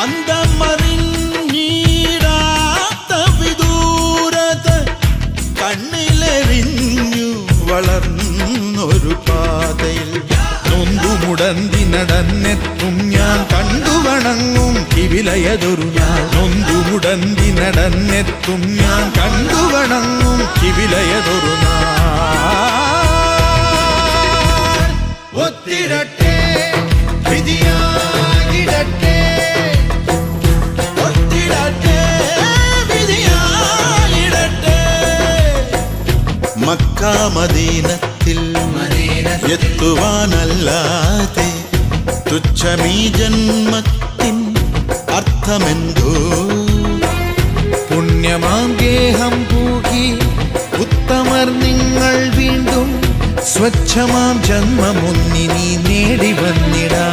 അന്തമറിഞ്ഞീടാത്ത വളർന്നൊരു നടന്നെത്തും ഞാൻ കണ്ടുവണങ്ങും നടന്നെത്തും ഞാൻ. കണ്ടുവണങ്ങും ഒത്തിരട്ടെ വിധിയാകിടട്ടെ മക്കാമദീനത്തിൽ എത്തുവാനല്ലാതെ തുച്ഛമീ ജന്മത്തിൻ അർത്ഥമെന്തോ? പുണ്യമാം ഗേഹം പൂകി ഉത്തമർ നിങ്ങൾ വീണ്ടും സ്വച്ഛമാം ജന്മമൊന്നിനി നേടി വന്നിടാൻ